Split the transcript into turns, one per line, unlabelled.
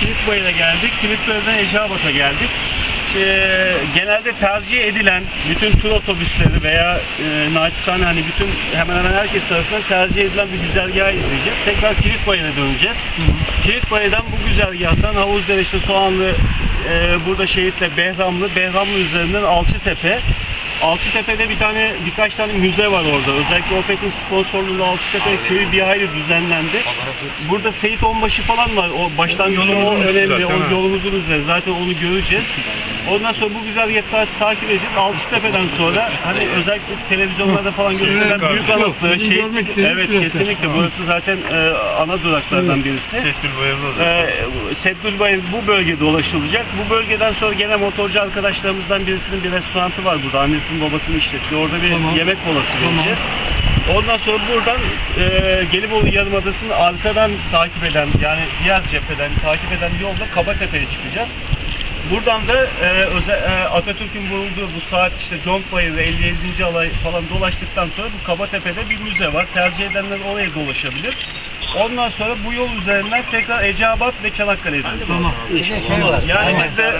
Kilitbayır'a geldik. Kilitbayır'dan Eceabat'a geldik. Ee, genelde tercih edilen bütün tur otobüsleri veya e, naçizane hani bütün hemen hemen herkes tarafından tercih edilen bir güzergahı izleyeceğiz. Tekrar Kilitbayır'a döneceğiz. Kilitbayır'dan bu güzergahtan Havuzdere işte Soğanlı, e, burada Şehit'le Behramlı, Behramlı üzerinden Alçıtepe. Alçıtepe'de bir tane birkaç tane müze var orada. Özellikle Opet'in sponsorluğunda Alçıtepe köyü bir hayli düzenlendi. Burada Seyit Onbaşı falan var. O başlangıçta o önemli.
zaten,
o yolumuzun üzeri. Zaten onu göreceğiz. Ondan sonra bu güzergahı ta- takip edeceğiz. Alçıtepe'den sonra hani özellikle televizyonlarda falan gösterilen
abi.
büyük anıtlı şey. Evet kesinlikle. Burası zaten e, ana duraklardan birisi.
Sehtül Bayırlı o zaman.
Ee, Seddülbayır bu bölgede ulaşılacak. Bu bölgeden sonra gene motorcu arkadaşlarımızdan birisinin bir restoranı var burada. Annesinin babasının işlettiği. Orada bir
Tamam.
yemek molası vereceğiz. Ondan sonra buradan e, Gelibolu Yarımadası'nı arkadan takip eden yani diğer cepheden takip eden yolda Kabatepe'ye çıkacağız. Buradan da e, özel, e, Atatürk'ün bulunduğu bu saat işte Conkbayır ve 57. alay falan dolaştıktan sonra bu Kabatepe'de bir müze var. Tercih edenler oraya dolaşabilir. Ondan sonra bu yol üzerinden tekrar Eceabat ve Çanakkale'ye döneceğiz.
Tamam.
Yani biz de